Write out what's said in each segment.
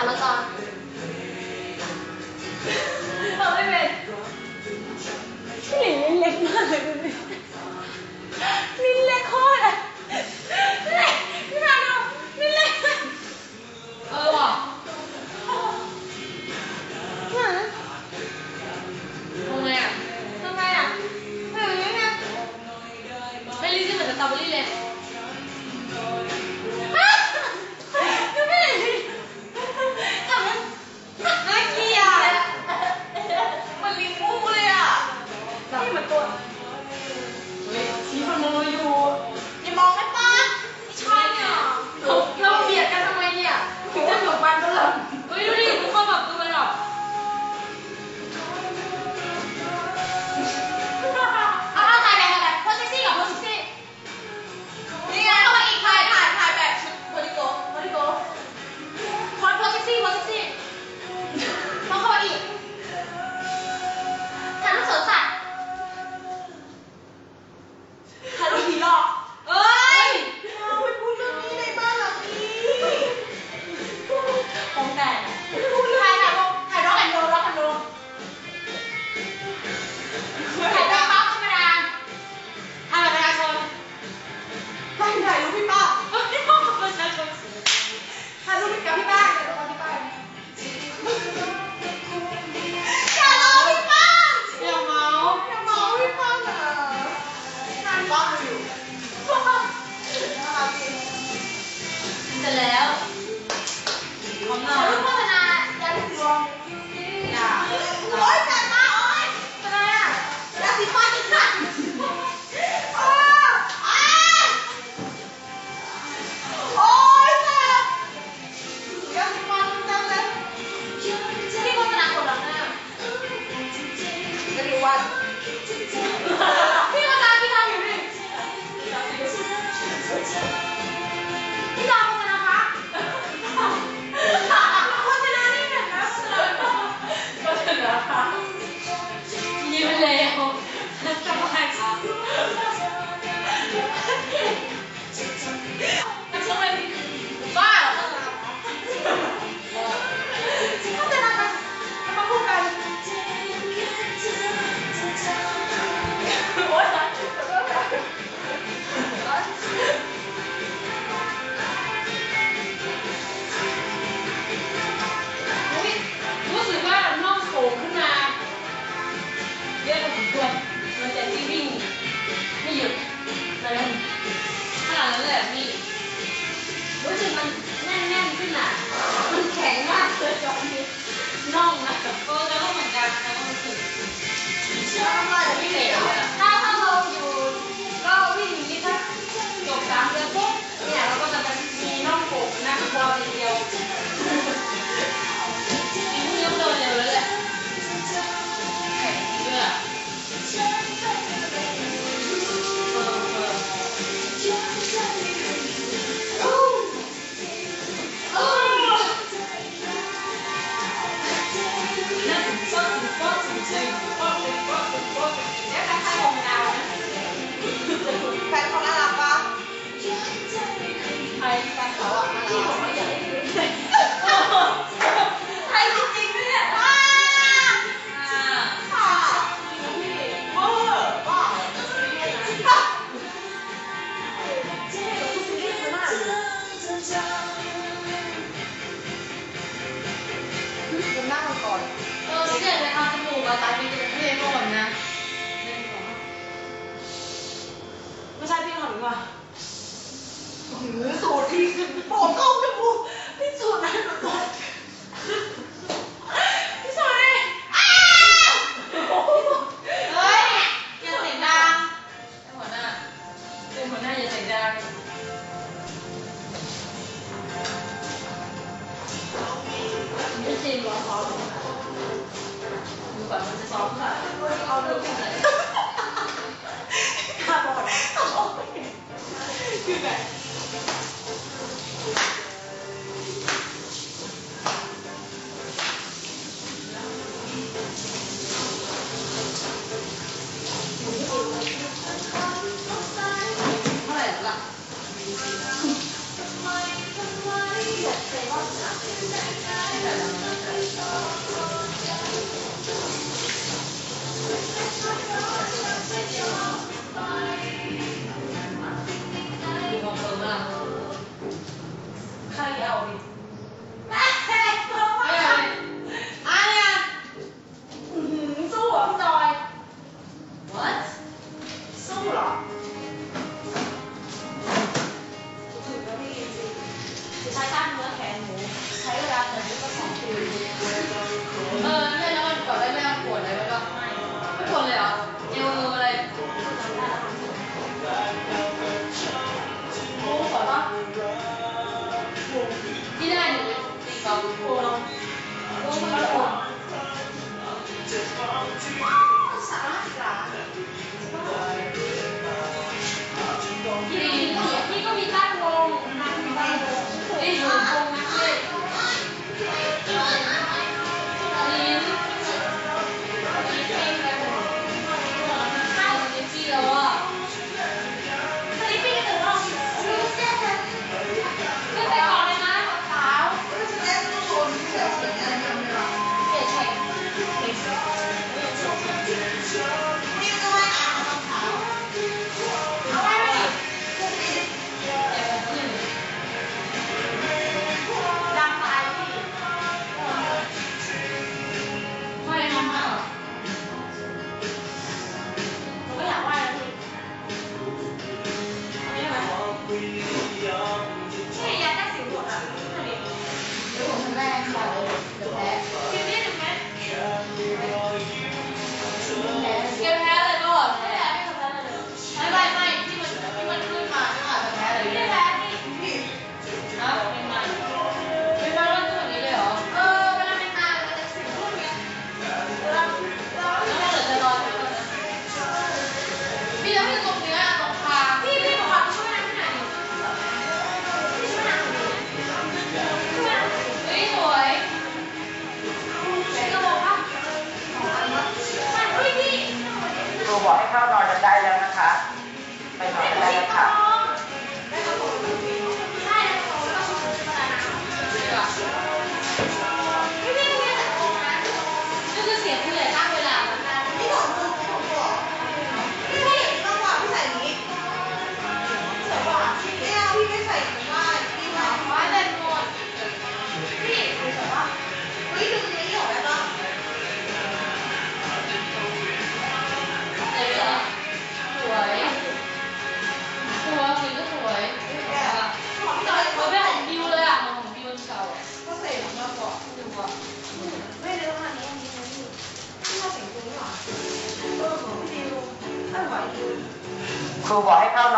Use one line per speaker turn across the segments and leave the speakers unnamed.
ค่ะ
แล้
วก็
Lord.
เลย
ขนาดนั้นเลยพี่ รู้สึกมันแน่นแน่นขึ้นอะ มันแข็ง
มาก
เลยจอนนี้
น่อ
งนะก็จะ
ก็
เห
มือนกั
ล้วก็รู้
สึ
ก ก
ว่ามั
นจะ
ซ้
อมค่
อไห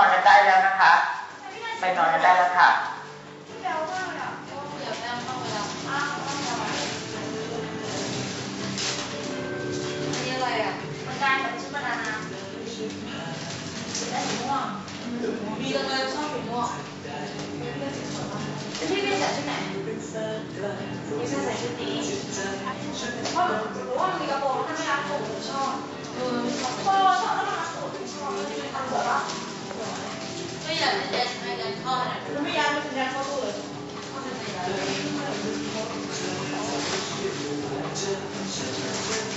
อน
กันได้แล้วนะคะ ไปนอนกัน
ได้
แล้วค่ะ
มี
จังเลย
ชอบผิวม่
วง
พี่ไม่ใส่ชุดไหนไม่ใส่ชุดนี้เพราะว่ามีกระโปรงถ้าไม่รักผมชอบ
เออชอบ
我们家อ
ยาก
ม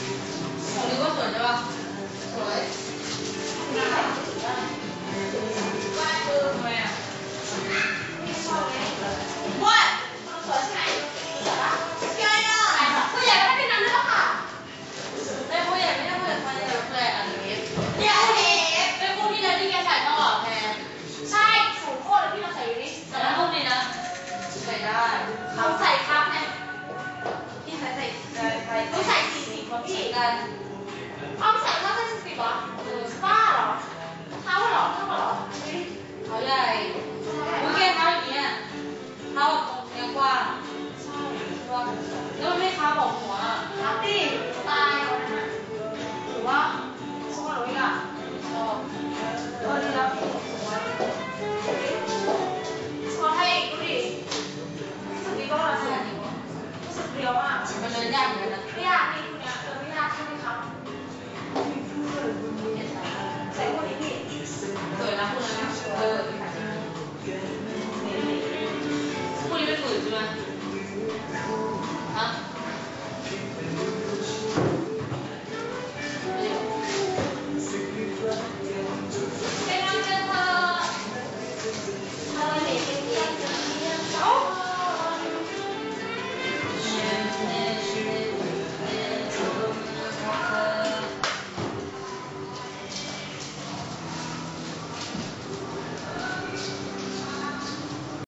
า เขา
ใส่
ครับเนี่
ย
พี่ใส่
ใส่
ใส่ใส่สี่สิบคนพี่
กัน
เอาใส่เข้าวใส่สี่สิบเหรอเออบ้าเหรอเท้าหรอเท้าหรอ
เขาใหญ่
เขาใอกี้
เท้าอย่